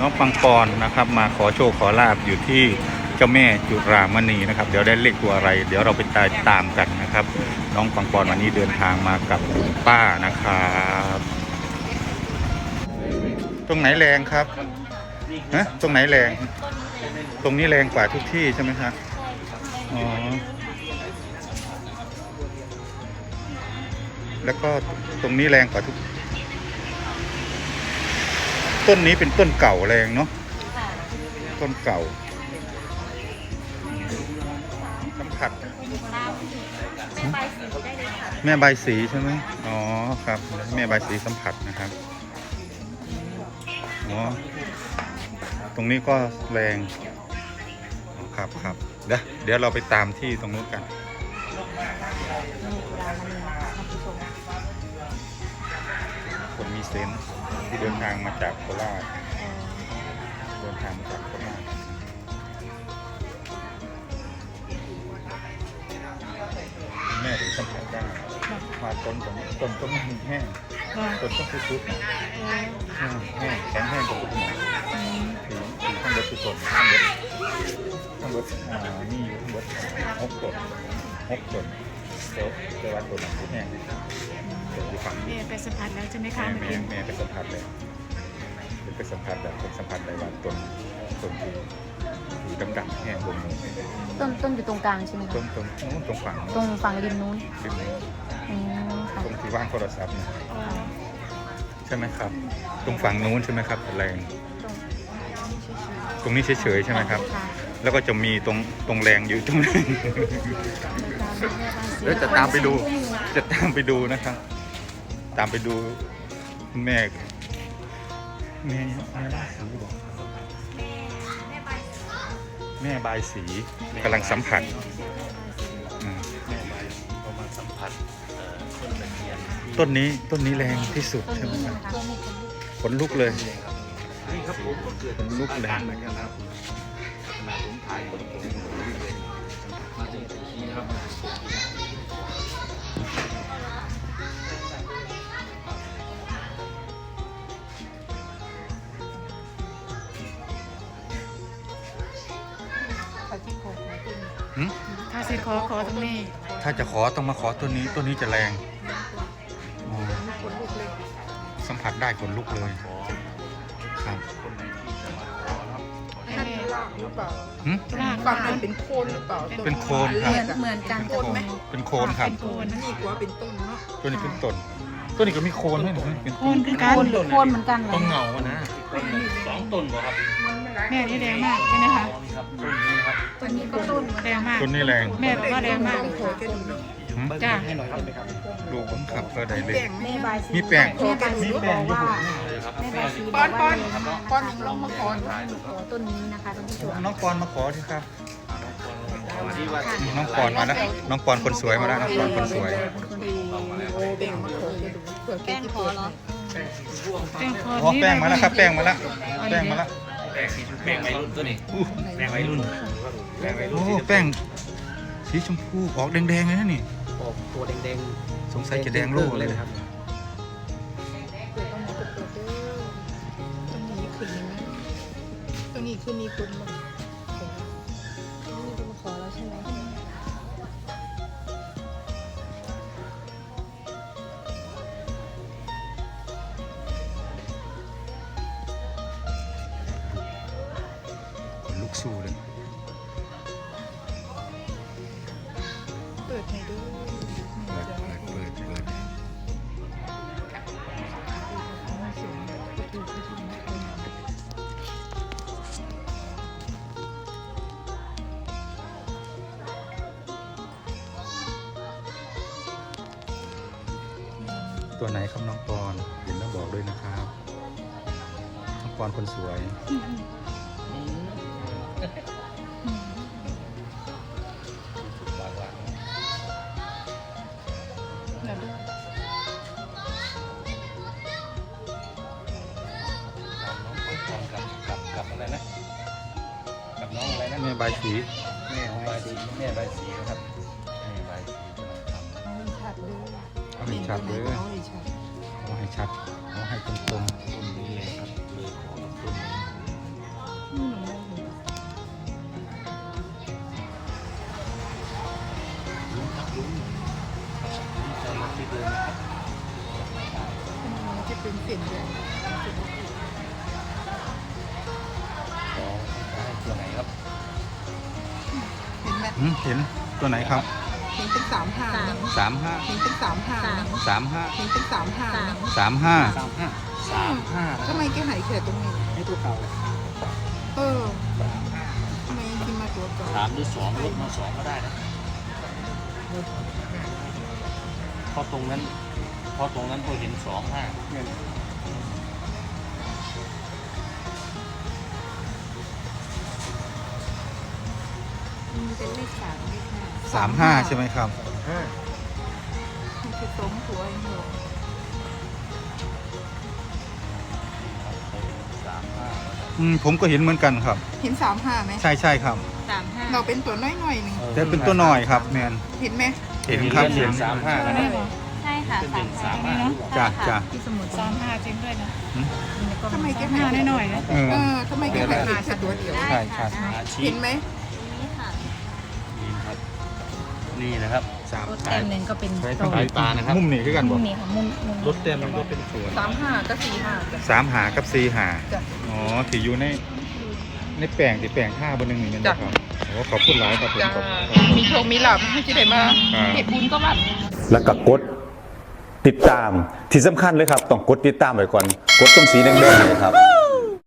น้องปังปอนนะครับ มาขอโชคขอลาบอยู่ที่เจ้าแม่จุรามณีนะครับ เดี๋ยวได้เลขตัวอะไร เดี๋ยวเราไปตามตามกันนะครับ น้องปังปอนวันนี้เดินทางมากับคุณป้านะครับตรงไหนแรงครับฮะตรงไหนแรง ตรงนี้แรงกว่าทุกที่ใช่ไหมครับอ๋อแล้วก็ตรงนี้แรงกว่าทุก ต้นนี้เป็นต้นเก่าแรงเนาะค่ะต้นเก่าสัมผัสตามแม่ใบสีได้เลยค่ะแม่ใบายสีใช่ไหมอ๋อครับ แม่ใบายสีสัมผัสนะครับอ๋อตรงนี้ก็แรงครับครับเดี๋ยวเดี๋ยวเราไปตามที่ตรงนู้นกัน มีเซนส์ที่เดินทางมาจากโคราชเดินทางมาจากโคราชแม่ถึงสัมผัสได้มาต้นตรงต้นต้นมันแห้งต้นต้องชุดๆแห้งแห้งแข็งแห้งกว่าทุกหน่อยถือถือข้างบนคือต้นข้างบนข้างบนอ่านี่อยู่ข้างบนหกต้นหกต้นเดี๋ยวเดี๋ยววัดตัวหนังแห้ง ต้นอยู่ฝั่งนี้เมย์ไปสัมผัสแล้วใช่ไหมคะแม่เมื่อแม่กี้แม่ไปสัมผัสเลยไปสัมผัสแบบเป็นสัมผัสได้ว่าต้นต้นที่ที่ดำๆแห้งบนมือต้นต้นอยู่ตรงกลางใช่ไหมต้คะนต้นนู้นตรงฝั่งตรงฝั่งริมนู้นริมนี้อืมค่ะตรงที่ว่างโทรศัพท์เนี่ยใช่ไหมครับ ตรงฝั่งนู้นใช่ไหมครับแรงตรงนี้เฉยๆใช่ไหมครับ ค่ะแล้วก็จะมีตรงตรงแรงอยู่ตรงนั้นแล้วจะตามไปดู จะตามไปดูนะครับ ตามไปดูคุณแม่แม่แม่บายสีบอกแม่บายสีกำลังสัมผัสอืมเขามาสัมผัสเอ่อต้นตะเคียนที่ต้นนี้ต้นนี้แรงที่สุดต้นใช่ไหมนี้ครับนะคะขนลุกเลยนี่ครับผมก็เกิดขนลุกเลยอาารเหมือนกันนะครับ หึถ้าสิขอขอตรงนี้ถ้าจะขอต้องมาขอต้นนี้ต้นนี้จะแรงอ๋อสัมผัสได้ขนลุกเลยขอครับคนไหนที่จะมาขอนะครับให้แม่ลากหรือเปล่าหึ ลากฟังมันเป็นโคนหรือเปล่าเป็นโคนครับเหมือนเหมือนกันเป็นกับโคนแม่เป็นโคนครับ เป็นโคนนะนี่กว่าเป็นต้นเนาะตัวนี้เป็นต้นตัวนี้ก็มีโคนด้วยนะเป็นโคนคือกัน โคนโคนเหมือนกันเลยต้องเหงานะต้นหนึ่งสองต้นบ่ครับ แม่นี่แรงมากใช่ไหมคะนี่ ครับต้นนี้ครับต้นนี้ก็ต้นแรงมาก ต้นนี้แรง แม่บอกว่าแรงมากขอแค่ดูเนาะหึจ้าให้หน่อยได้ไหมครับดูผมขับก็ได้เลยแป้งไหมแม่บายสีมีแป้ง แม่บายสีบอกว่าเลยครับแม่บายสีบป้ออกนว่าป้อนแรงมากป้อนยังลงมาก่อนขอต้นนี้นะคะท่านผู้ชมน้องปอนมาขอที่ครับ ที่ว่าน้องปอนมาแล้ว น้องปอนคนสวยมาแล้ว น้องปอนคนสวยโอ้แป้งมาขอแค่ดูเผื่อแกที่เปิดนะแป้งคออ๋อนี่แป้งมาแล้วครับ แป้งมาแล้ว แป้งมาแล้ว แบ่งวัยรุ่นตัวนี้อู้แบ่งวัยรุ่นแบ่งวัยรุ่โอ้นแป้งสีชมพูออกแดงๆเลยนะนี่ ออกตัวแดงสงสัยจะแดงโล่เลยนะครับเปิดต้องมีเปิดเด้อต้องมีคืนนะต้องมีคืนมีคุณ ลูกสู้เลย เปิดให้ดูเปิดเปิดเปิดเปิดตัวไหนครับน้องปอนเห็นแล้วบอกด้วยนะครับน้องปอนคนสวย กับกับกับอะไรนะกับน้องอะไรนะแม่ใบายสีแม่ของใบสีแม่ใบสีนะครับแม่ใบสีกำลังทำเอาให้ชัดเลยเอาให้ชัดเลยเอาให้ชัดเอาให้ชัดเอาให้ตรงต้นนี้เลยครับ ส้นใหญ่สอได้ตัวไหนครับเห็นไหมหืมเห็นตัวไหนครับเห็นเป็นสามห้าสามสามห้าเห็นเป็นสามห้าสามสามห้าเห็นเป็นสามห้าสามสามห้าสามห้าสามห้าทำไมแกหายแค่ตรงนี้ ให้ตัวเก่าเออทำไมกินมาตัวเก่าสามหรือสองลดมาสองก็ได้นะเพราะตรงนั้นเพราะตรงนั้นก็เห็นสองห้ามี เป็นเลขสามเลขห้าสามห้าใช่ไหมครับมันคือสองตัวเองเหรอสามห้าอืมผมก็เห็นเหมือนกันครับ เห็นสามห้าไหมใช่ใช่ครับ สามห้าเราเป็นตัวน้อยหน่อยๆหนึ่งแต่เป็นตัวหน่อยครับแมนเห็นไหมเห็นครับเห็เห็นนสามห้าตัวนะนี้เหรอใช่ค่ะเป็นสาเด่มนห้าสามห้าหรือเปล่าจ้าจ้าที่สมุดสามห้าจริงด้วยนะทำไมแกสามหายห้าหน่อยๆนะเออเออทำไมแกหายแค่ตัวเดียวใช่ใช่อาชีเห็พนไหม นี่นะครับสามรถแต้มหนึ่งก็เป็นใช้โซทั้งนสายตานะครับมุมนี้คือกันมุบ่มนี้ค่ะมุมมุมรถเต็มมันก็เป็นสวนสามห้าก็สี่ห้าจ้ะสามหากับสี่หาจ้ะ อ๋อที่อยู่ในในแปลงที่แปลงท่าบนหนึ่งนี่นั่นจ้ะครับโอ้ขอบคุณหลายครับผมจ้าขอบคุณ มีโชคมีลาภให้จะได้มาอ่าเห็ดบุญก็บัดแล้วก็กดติดตามที่สำคัญเลยครับ ต้องกดติดตามไว้ก่อน กดตรงสีแดงๆเลยครับ